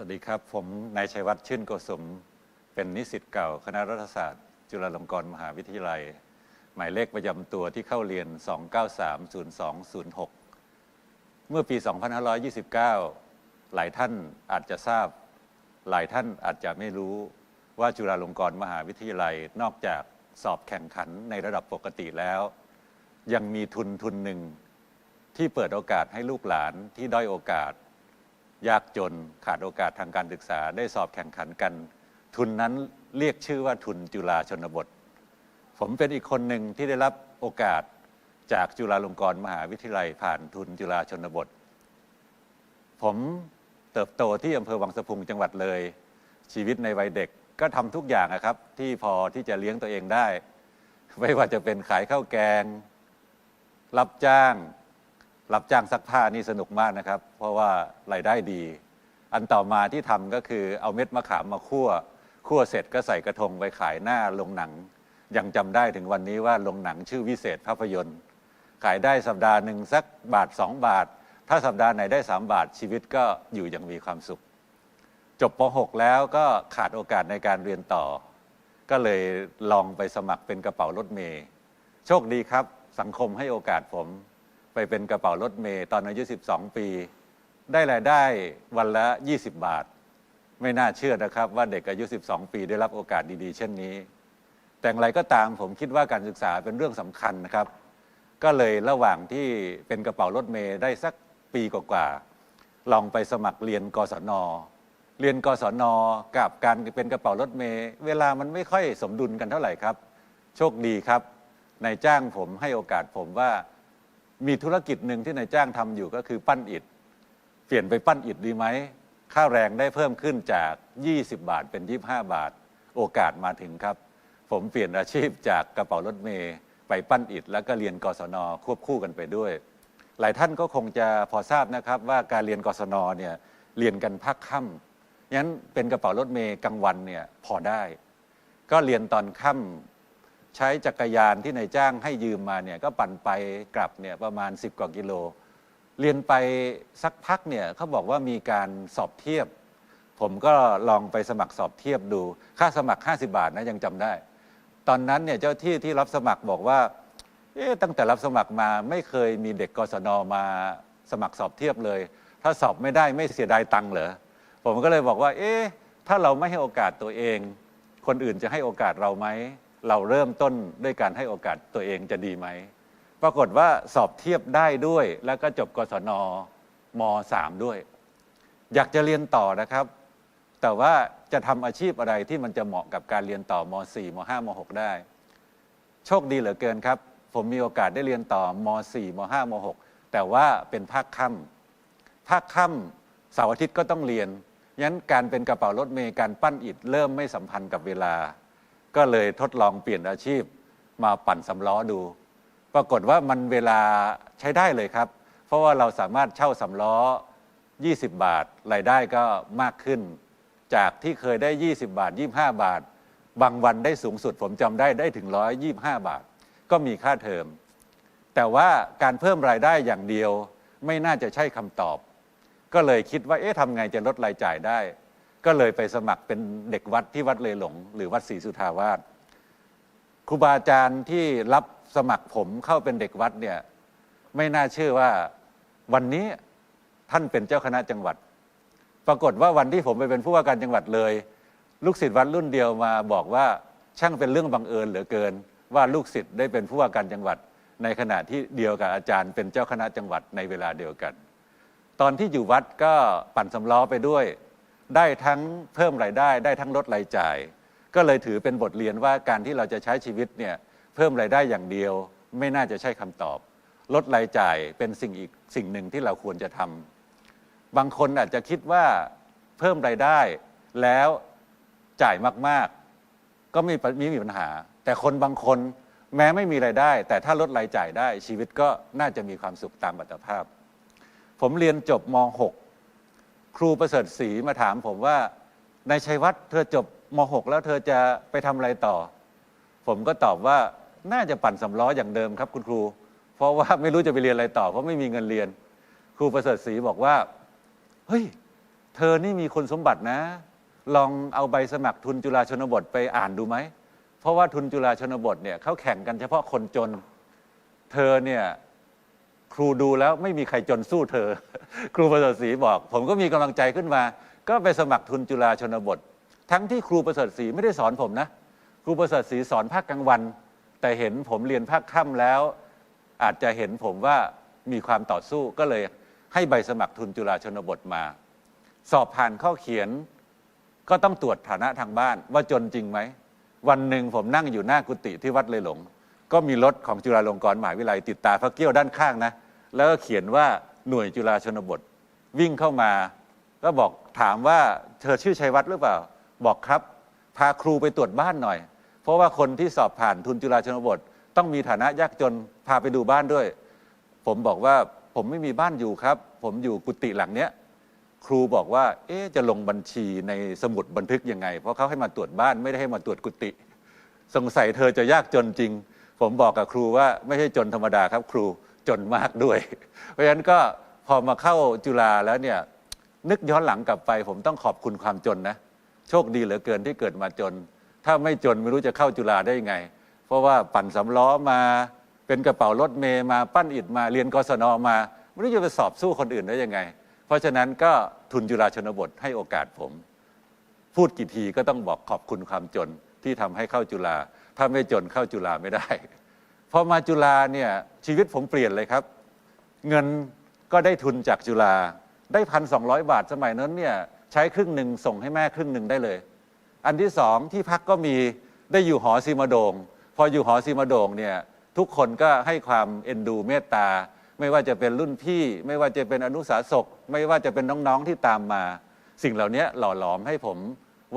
สวัสดีครับ ผมนายชัยวัฒน์ชื่นโกสม เป็นนิสิตเก่า คณะรัฐศาสตร์ จุฬาลงกรณ์มหาวิทยาลัย หมายเลขประจำตัวที่เข้าเรียน 2930206 เมื่อปี 2529 หลายท่านอาจจะทราบ หลายท่านอาจจะไม่รู้ว่าจุฬาลงกรณ์มหาวิทยาลัยนอกจากสอบแข่งขันในระดับปกติแล้ว ยังมีทุนทุนหนึ่งที่เปิดโอกาสให้ลูกหลานที่ด้อยโอกาส ยากจนขาดโอกาสทางการศึกษาได้สอบแข่งขันกัน ทุนนั้นเรียกชื่อว่าทุนจุฬาชนบท ผมเป็นอีกคนหนึ่งที่ได้รับโอกาสจากจุฬาลงกรณ์มหาวิทยาลัยผ่านทุนจุฬาชนบท ผมเติบโตที่อำเภอวังสะพุงจังหวัดเลย ชีวิตในวัยเด็กก็ทำทุกอย่างนะครับ ที่พอที่จะเลี้ยงตัวเองได้ ไม่ว่าจะเป็นขายข้าวแกง รับจ้าง รับจ้างซักผ้านี่สนุกมากนะครับ เพราะว่ารายได้ดี อันต่อมาที่ทำก็คือเอาเม็ดมะขามมาคั่วคั่วเสร็จก็ใส่กระทงไปขายหน้าโรงหนัง ยังจำได้ถึงวันนี้ว่าโรงหนังชื่อวิเศษภาพยนตร์ ขายได้สัปดาห์หนึ่งสักบาทสองบาท ถ้าสัปดาห์ไหนได้สามบาทชีวิตก็อยู่อย่างมีความสุข จบป .6 แล้วก็ขาดโอกาสในการเรียนต่อ ก็เลยลองไปสมัครเป็นกระเป๋ารถเมย์โชคดีครับ สังคมให้โอกาสผม ไปเป็นกระเป๋ารถเมย์ตอนอายุ 12 ปี ได้รายได้วันละ 20 บาท ไม่น่าเชื่อนะครับ ว่าเด็กอายุ 12 ปีได้รับโอกาสดีๆ เช่นนี้ แต่อย่างไรก็ตามผมคิดว่าการศึกษาเป็นเรื่องสำคัญนะครับ ก็เลยระหว่างที่เป็นกระเป๋ารถเมย์ได้สักปีกว่าๆลองไปสมัครเรียนกศนเรียนกศนกับการเป็นกระเป๋ารถเมย์เวลามันไม่ค่อยสมดุลกันเท่าไหร่ครับ โชคดีครับนายจ้างผมให้โอกาสผมว่า มีธุรกิจหนึ่งที่นายจ้างทำอยู่ก็คือปั้นอิฐ เปลี่ยนไปปั้นอิฐดีไหม ค่าแรงได้เพิ่มขึ้นจาก 20 บาทเป็น 25 บาท โอกาสมาถึงครับ ผมเปลี่ยนอาชีพจากกระเป๋ารถเมย์ไปปั้นอิฐ แล้วก็เรียนกศนควบคู่กันไปด้วย หลายท่านก็คงจะพอทราบนะครับว่าการเรียนกศนเนี่ยเรียนกันภาคค่ำงั้นเป็นกระเป๋ารถเมย์กลางวันเนี่ยพอได้ ก็เรียนตอนค่ำ ใช้จักรยานที่นายจ้างให้ยืมมาเนี่ยก็ปั่นไปกลับเนี่ยประมาณ 10 กว่ากิโล เรียนไปสักพักเนี่ยเขาบอกว่ามีการสอบเทียบ ผมก็ลองไปสมัครสอบเทียบดู ค่าสมัคร 50 บาทนะยังจำได้ ตอนนั้นเนี่ยเจ้าที่ที่รับสมัครบอกว่าเอ๊ะตั้งแต่รับสมัครมาไม่เคยมีเด็กกศนมาสมัครสอบเทียบเลย ถ้าสอบไม่ได้ไม่เสียดายตังค์เหรอผมก็เลยบอกว่า เอ๊ะถ้าเราไม่ให้โอกาสตัวเอง คนอื่นจะให้โอกาสเราไหม เราเริ่มต้นด้วยการให้โอกาสตัวเองจะดีไหม ปรากฏว่าสอบเทียบได้ด้วย แล้วก็จบกศนม .3 ด้วย อยากจะเรียนต่อนะครับ แต่ว่าจะทำอาชีพอะไรที่มันจะเหมาะกับการเรียนต่อม .4 ม .5 ม .6 ได้ โชคดีเหลือเกินครับ ผมมีโอกาสได้เรียนต่อม .4 ม .5 ม .6 แต่ว่าเป็นภาคค่ำภาคค่ำเสาร์อาทิตย์ก็ต้องเรียนยันการเป็นกระเป๋ารถเมย์การปั้นอิฐเริ่มไม่สัมพันธ์กับเวลา ก็เลยทดลองเปลี่ยนอาชีพมาปั่นสำล้อดู ปรากฏว่ามันเวลาใช้ได้เลยครับ เพราะว่าเราสามารถเช่าสำล้อ 20 บาท รายได้ก็มากขึ้น จากที่เคยได้ 20 บาท 25 บาท บางวันได้สูงสุดผมจำได้ได้ถึง 125 บาท ก็มีค่าเทอม แต่ว่าการเพิ่มรายได้อย่างเดียวไม่น่าจะใช่คำตอบ ก็เลยคิดว่าเอ๊ะทำไงจะลดรายจ่ายได้ ก็เลยไปสมัครเป็นเด็กวัดที่วัดเลยหลง หรือวัดศรีสุทาวาสครูบาอาจารย์ที่รับสมัครผมเข้าเป็นเด็กวัดเนี่ยไม่น่าเชื่อว่าวันนี้ท่านเป็นเจ้าคณะจังหวัด ปรากฏว่าวันที่ผมไปเป็นผู้ว่าการจังหวัดเลย ลูกศิษย์วัดรุ่นเดียวมาบอกว่าช่างเป็นเรื่องบังเอิญเหลือเกิน ว่าลูกศิษย์ได้เป็นผู้ว่าการจังหวัด ในขณะที่เดียวกับอาจารย์เป็นเจ้าคณะจังหวัดในเวลาเดียวกัน ตอนที่อยู่วัดก็ปั่นสำล้อไปด้วย ได้ทั้งเพิ่มรายได้ ได้ทั้งลดรายจ่าย ก็เลยถือเป็นบทเรียนว่าการที่เราจะใช้ชีวิตเนี่ยเพิ่มรายได้อย่างเดียว ไม่น่าจะใช่คำตอบ ลดรายจ่ายเป็นสิ่งอีกสิ่งหนึ่งที่เราควรจะทำบางคนอาจจะคิดว่าเพิ่มรายได้แล้วจ่ายมาก ๆ ก็ไม่ไม่มีปัญหา แต่คนบางคนแม้ไม่มีรายได้ แต่ถ้าลดรายจ่ายได้ชีวิตก็น่าจะมีความสุขตามอัตภาพ ผมเรียนจบม .6 ครูประเสริฐศรีมาถามผมว่านายชัยวัฒน์เธอจบม .6 แล้วเธอจะไปทำอะไรต่อ ผมก็ตอบว่าน่าจะปั่นสำล้ออย่างเดิมครับคุณครู เพราะว่าไม่รู้จะไปเรียนอะไรต่อ เพราะไม่มีเงินเรียน ครูประเสริฐศรีบอกว่าเฮ้ยเธอนี่มีคุณสมบัตินะ ลองเอาใบสมัครทุนจุฬาชนบทไปอ่านดูไหมเพราะว่าทุนจุฬาชนบทเนี่ยเขาแข่งกันเฉพาะคนจน เธอเนี่ย รูดูแล้วไม่มีใครจนสู้เธอ ครูประเสริฐศรีบอก ผมก็มีกำลังใจขึ้นมา ก็ไปสมัครทุนจุฬาชนบท ทั้งที่ครูประเสริฐศรีไม่ได้สอนผมนะครูประเสริฐศรีสอนภาคกลางวัน แต่เห็นผมเรียนภาคค่ำแล้ว อาจจะเห็นผมว่ามีความต่อสู้ก็เลยให้ใบสมัครทุนจุฬาชนบทมา สอบผ่านข้อเขียน ก็ต้องตรวจฐานะทางบ้านว่าจนจริงไหมวันหนึ่งผมนั่งอยู่หน้ากุฏิที่วัดเลยหลง ก็มีรถของจุฬาลงกรณ์มหาวิทยาลัยติดตาพระเกี้ยวด้านข้างนะ แล้วก็เขียนว่าหน่วยจุฬาชนบท วิ่งเข้ามา ก็บอกถามว่าเธอชื่อชัยวัฒน์หรือเปล่า บอกครับ พาครูไปตรวจบ้านหน่อย เพราะว่าคนที่สอบผ่านทุนจุฬาชนบท ต้องมีฐานะยากจนพาไปดูบ้านด้วย ผมบอกว่าผมไม่มีบ้านอยู่ครับ ผมอยู่กุฏิหลังเนี้ยครูบอกว่า เอ๊จะลงบัญชีในสมุดบันทึกยังไง เพราะเขาให้มาตรวจบ้านไม่ได้ให้มาตรวจกุฏิสงสัยเธอจะยากจนจริง ผมบอกกับครูว่าไม่ใช่จนธรรมดาครับครู จนมากด้วย เพราะฉะนั้นก็พอมาเข้าจุฬาแล้วเนี่ยนึกย้อนหลังกลับไป ผมต้องขอบคุณความจนนะ โชคดีเหลือเกินที่เกิดมาจน ถ้าไม่จนไม่รู้จะเข้าจุฬาได้ยังไง เพราะว่าปั่นสำล้อมาเป็นกระเป๋ารถเมย์มาปั้นอิฐมาเรียนกศนมาไม่รู้จะไปสอบสู้คนอื่นได้ยังไง เพราะฉะนั้นก็ทุนจุฬาชนบทให้โอกาสผม พูดกี่ทีก็ต้องบอกขอบคุณความจนที่ทำให้เข้าจุฬาถ้าไม่จนเข้าจุฬาไม่ได้ พอมาจุฬาเนี่ยชีวิตผมเปลี่ยนเลยครับ เงินก็ได้ทุนจากจุฬาได้พันสองบาทสมัยนั้นเนี่ยใช้ครึ่งหนึ่งส่งให้แม่ครึ่งหนึ่งได้เลย อันที่สองที่พักก็มีได้อยู่หอซีมาโดง พออยู่หอซีมาโดงเนี่ยทุกคนก็ให้ความเอ็นดูเมตตา ไม่ว่าจะเป็นรุ่นพี่ ไม่ว่าจะเป็นอนุสาสกไม่ว่าจะเป็นน้องๆที่ตามมา สิ่งเหล่านี้หล่อหลอมให้ผม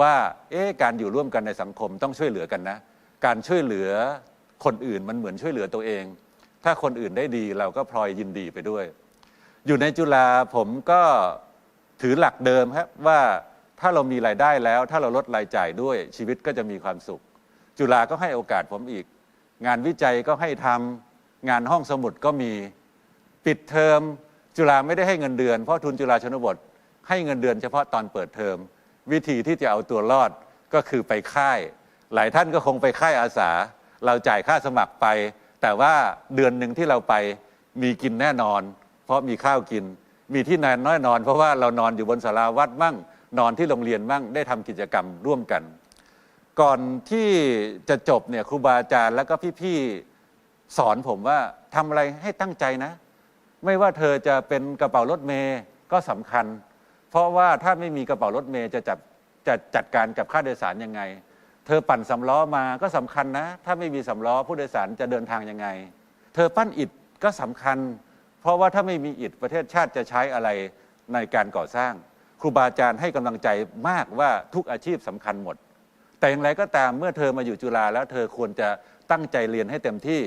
ว่าเอ๊ะการอยู่ร่วมกันในสังคมต้องช่วยเหลือกันนะ การช่วยเหลือ คนอื่นมันเหมือนช่วยเหลือตัวเอง ถ้าคนอื่นได้ดีเราก็พลอยยินดีไปด้วย อยู่ในจุฬาผมก็ถือหลักเดิมครับว่าถ้าเรามีรายได้แล้ว ถ้าเราลดรายจ่ายด้วยชีวิตก็จะมีความสุข จุฬาก็ให้โอกาสผมอีก งานวิจัยก็ให้ทำงานห้องสมุดก็มีปิดเทอมจุฬาไม่ได้ให้เงินเดือนเพราะทุนจุฬาชนบท ให้เงินเดือนเฉพาะตอนเปิดเทอม วิธีที่จะเอาตัวรอดก็คือไปค่าย หลายท่านก็คงไปค่ายอาสา เราจ่ายค่าสมัครไป แต่ว่าเดือนหนึ่งที่เราไปมีกินแน่นอน เพราะมีข้าวกิน มีที่นอนน้อยนอน เพราะว่าเรานอนอยู่บนศาลาวัดมั่ง นอนที่โรงเรียนมั่งได้ทำกิจกรรมร่วมกัน ก่อนที่จะจบเนี่ยครูบาอาจารย์แล้วก็พี่ๆสอนผมว่าทำอะไรให้ตั้งใจนะ ไม่ว่าเธอจะเป็นกระเป๋ารถเมย์ก็สำคัญ เพราะว่าถ้าไม่มีกระเป๋ารถเมย์จะจัดจะจัดการกับค่าโดยสารยังไง เธอปั่นสำล้อมาก็สำคัญนะ ถ้าไม่มีสำล้อผู้โดยสารจะเดินทางยังไง เธอปั้นอิฐก็สำคัญ เพราะว่าถ้าไม่มีอิฐประเทศชาติจะใช้อะไรในการก่อสร้าง ครูบาอาจารย์ให้กำลังใจมากว่าทุกอาชีพสำคัญหมด แต่อย่างไรก็ตามเมื่อเธอมาอยู่จุฬาแล้วเธอควรจะตั้งใจเรียนให้เต็มที่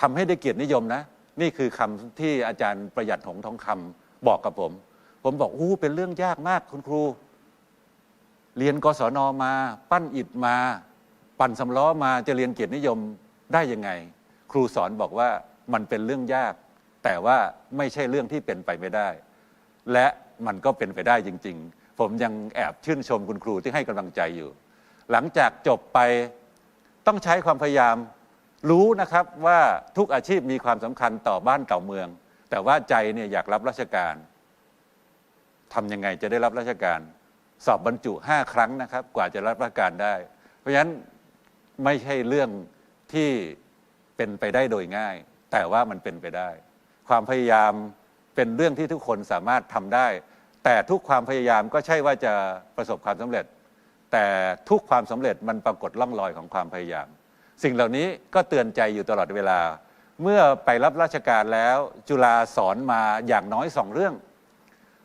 ทำให้ได้เกียรตินิยมนะ นี่คือคำที่อาจารย์ประหยัดหงทองคำบอกกับผม ผมบอกอู้เป็นเรื่องยากมากคุณครู เรียนกศนมา ปั้นอิฐมา ปั่นสำล้อมาจะเรียนเกียรตินิยมได้ยังไง ครูสอนบอกว่ามันเป็นเรื่องยาก แต่ว่าไม่ใช่เรื่องที่เป็นไปไม่ได้ และมันก็เป็นไปได้จริง ๆ ผมยังแอบชื่นชมคุณครูที่ให้กำลังใจอยู่ หลังจากจบไปต้องใช้ความพยายามรู้นะครับว่าทุกอาชีพมีความสำคัญต่อบ้านต่อเมือง แต่ว่าใจเนี่ยอยากรับราชการทำยังไงจะได้รับราชการ สอบบรรจุห้าครั้งนะครับ กว่าจะรับราชการได้ เพราะฉะนั้นไม่ใช่เรื่องที่เป็นไปได้โดยง่าย แต่ว่ามันเป็นไปได้ ความพยายามเป็นเรื่องที่ทุกคนสามารถทำได้ แต่ทุกความพยายามก็ใช่ว่าจะประสบความสำเร็จ แต่ทุกความสำเร็จมันปรากฏล่องรอยของความพยายาม สิ่งเหล่านี้ก็เตือนใจอยู่ตลอดเวลา เมื่อไปรับราชการแล้ว จุฬาสอนมาอย่างน้อยสองเรื่อง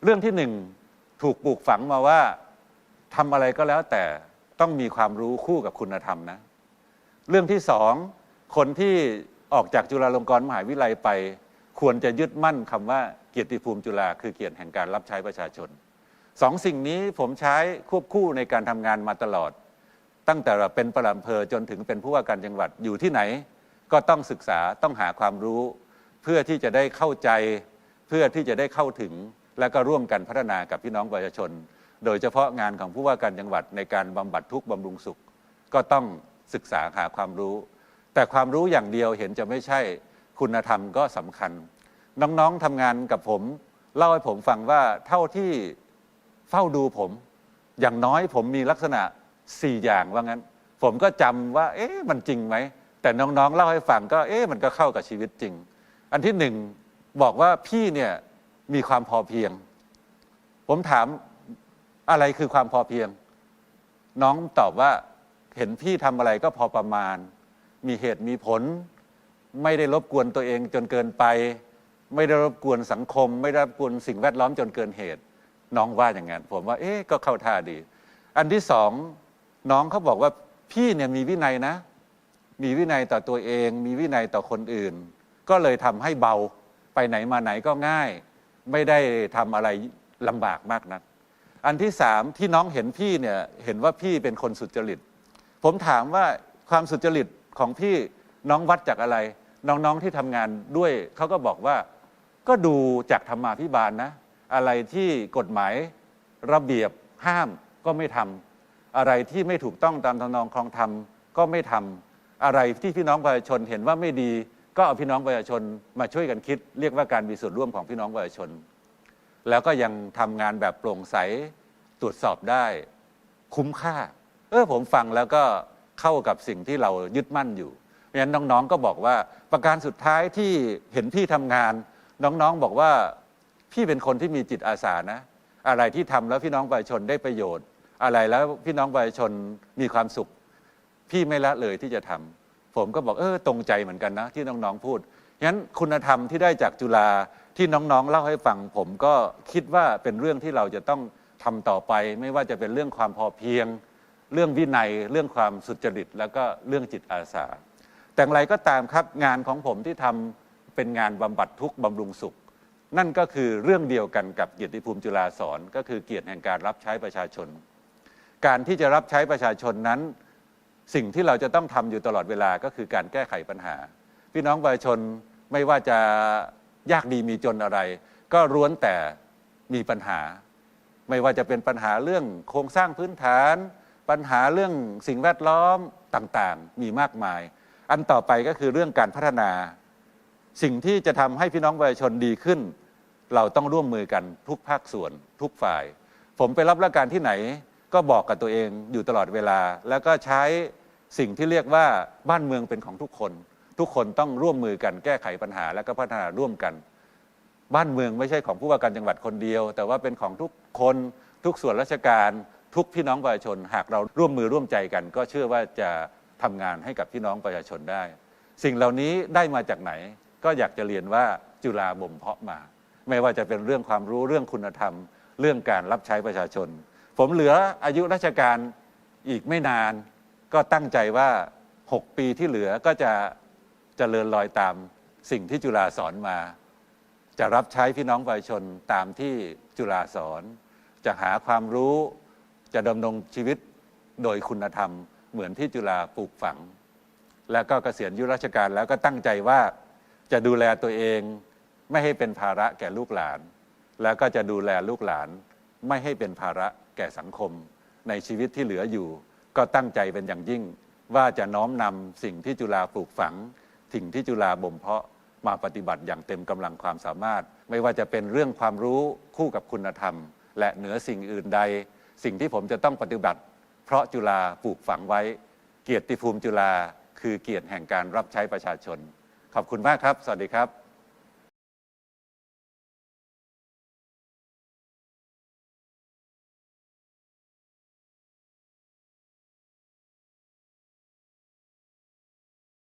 เรื่องที่หนึ่งถูกปลูกฝังมาว่า ทำอะไรก็แล้วแต่ต้องมีความรู้คู่กับคุณธรรมนะ เรื่องที่สองคนที่ออกจากจุฬาลงกรณ์มหาวิทยาลัยไป ควรจะยึดมั่นคำว่าเกียรติภูมิจุฬาคือเกียรติแห่งการรับใช้ประชาชนสองสิ่งนี้ผมใช้ควบคู่ในการทำงานมาตลอด ตั้งแต่เราเป็นประหลัดอำเภอจนถึงเป็นผู้ว่าการจังหวัดอยู่ที่ไหน ก็ต้องศึกษาต้องหาความรู้ เพื่อที่จะได้เข้าใจ เพื่อที่จะได้เข้าถึง และก็ร่วมกันพัฒนากับพี่น้องประชาชน โดยเฉพาะงานของผู้ว่าการจังหวัดในการบำบัดทุกข์บำรุงสุข ก็ต้องศึกษาหาความรู้ แต่ความรู้อย่างเดียวเห็นจะไม่ใช่คุณธรรมก็สำคัญ น้องๆทำงานกับผม เล่าให้ผมฟังว่าเท่าที่เฝ้าดูผม อย่างน้อยผมมีลักษณะ 4 อย่างว่างั้น ผมก็จำว่า เอ๊ะมันจริงไหม แต่น้องๆ เล่าให้ฟังก็เอ๊ะมันก็เข้ากับชีวิตจริง อันที่หนึ่งบอกว่าพี่เนี่ยมีความพอเพียง ผมถาม อะไรคือความพอเพียง น้องตอบว่าเห็นพี่ทำอะไรก็พอประมาณ มีเหตุมีผล ไม่ได้รบกวนตัวเองจนเกินไป ไม่ได้รบกวนสังคม ไม่ได้รบกวนสิ่งแวดล้อมจนเกินเหตุ น้องว่าอย่างนั้นผมว่า เอ๊ะก็เข้าท่าดี อันที่สองน้องเขาบอกว่าพี่เนี่ยมีวินัยนะ มีวินัยต่อตัวเอง มีวินัยต่อคนอื่น ก็เลยทำให้เบาไปไหนมาไหนก็ง่าย ไม่ได้ทำอะไรลำบากมากนัก อันที่สามที่น้องเห็นพี่เนี่ยเห็นว่าพี่เป็นคนสุจริต ผมถามว่าความสุจริตของพี่น้องวัดจากอะไร น้องๆที่ทำงานด้วยเขาก็บอกว่าก็ดูจากธรรมาภิบาลนะ อะไรที่กฎหมายระเบียบห้ามก็ไม่ทำอะไรที่ไม่ถูกต้องตามทำนองคลองธรรมก็ไม่ทำอะไรที่พี่น้องประชาชนเห็นว่าไม่ดี ก็เอาพี่น้องประชาชนมาช่วยกันคิด เรียกว่าการมีส่วนร่วมของพี่น้องประชาชน แล้วก็ยังทำงานแบบโปร่งใสตรวจสอบได้ คุ้มค่า เออผมฟังแล้วก็เข้ากับสิ่งที่เรายึดมั่นอยู่เพราะฉะนั้นน้องๆก็บอกว่าประการสุดท้ายที่เห็นพี่ทำงาน น้องๆบอกว่าพี่เป็นคนที่มีจิตอาสานะ อะไรที่ทำแล้วพี่น้องประชาชนได้ประโยชน์ อะไรแล้วพี่น้องประชาชนมีความสุข พี่ไม่ละเลยที่จะทำผมก็บอกเออตรงใจเหมือนกันนะ ที่น้องๆพูดงั้นคุณธรรมที่ได้จากจุฬา ที่น้องๆเล่าให้ฟังผมก็คิดว่าเป็นเรื่องที่เราจะต้องทำต่อไป ไม่ว่าจะเป็นเรื่องความพอเพียง เรื่องวินัย เรื่องความสุจริต แล้วก็เรื่องจิตอาสา แต่อย่างไรก็ตามครับงานของผมที่ทำเป็นงานบำบัดทุกข์บำรุงสุข นั่นก็คือเรื่องเดียวกันกับเกียรติภูมิจุฬาสอนก็คือเกียรติแห่งการรับใช้ประชาชน การที่จะรับใช้ประชาชนนั้น สิ่งที่เราจะต้องทำอยู่ตลอดเวลาก็คือการแก้ไขปัญหา พี่น้องประชาชนไม่ว่าจะ ยากดีมีจนอะไร ก็ร้วนแต่มีปัญหา ไม่ว่าจะเป็นปัญหาเรื่องโครงสร้างพื้นฐาน ปัญหาเรื่องสิ่งแวดล้อมต่างๆ มีมากมาย อันต่อไปก็คือเรื่องการพัฒนา สิ่งที่จะทำให้พี่น้องประชาชนดีขึ้น เราต้องร่วมมือกันทุกภาคส่วน ทุกฝ่าย ผมไปรับราชการที่ไหน ก็บอกกับตัวเองอยู่ตลอดเวลา แล้วก็ใช้สิ่งที่เรียกว่าบ้านเมืองเป็นของทุกคน ทุกคนต้องร่วมมือกันแก้ไขปัญหาและก็พัฒนาร่วมกัน บ้านเมืองไม่ใช่ของผู้ว่าการจังหวัดคนเดียว แต่ว่าเป็นของทุกคนทุกส่วนราชการทุกพี่น้องประชาชน หากเราร่วมมือร่วมใจกัน ก็เชื่อว่าจะทำงานให้กับพี่น้องประชาชนได้ สิ่งเหล่านี้ได้มาจากไหน ก็อยากจะเรียนว่าจุฬาบ่มเพาะมา ไม่ว่าจะเป็นเรื่องความรู้เรื่องคุณธรรม เรื่องการรับใช้ประชาชน ผมเหลืออายุราชการอีกไม่นาน ก็ตั้งใจว่า 6 ปีที่เหลือก็จะ เจริญรอยตามสิ่งที่จุฬาสอนมา จะรับใช้พี่น้องประชาชนตามที่จุฬาสอน จะหาความรู้จะดำรงชีวิตโดยคุณธรรม เหมือนที่จุฬาปลูกฝัง แล้วก็เกษียณยุราชการแล้วก็ตั้งใจว่าจะดูแลตัวเองไม่ให้เป็นภาระแก่ลูกหลาน แล้วก็จะดูแลลูกหลาน ไม่ให้เป็นภาระแก่สังคม ในชีวิตที่เหลืออยู่ ก็ตั้งใจเป็นอย่างยิ่ง ว่าจะน้อมนำสิ่งที่จุฬาปลูกฝัง สิ่งที่จุฬาบ่มเพาะมาปฏิบัติอย่างเต็มกำลังความสามารถ ไม่ว่าจะเป็นเรื่องความรู้คู่กับคุณธรรม และเหนือสิ่งอื่นใด สิ่งที่ผมจะต้องปฏิบัติ เพราะจุฬาปลูกฝังไว้ เกียรติภูมิจุฬาคือเกียรติแห่งการรับใช้ประชาชน ขอบคุณมากครับ สวัสดีครับ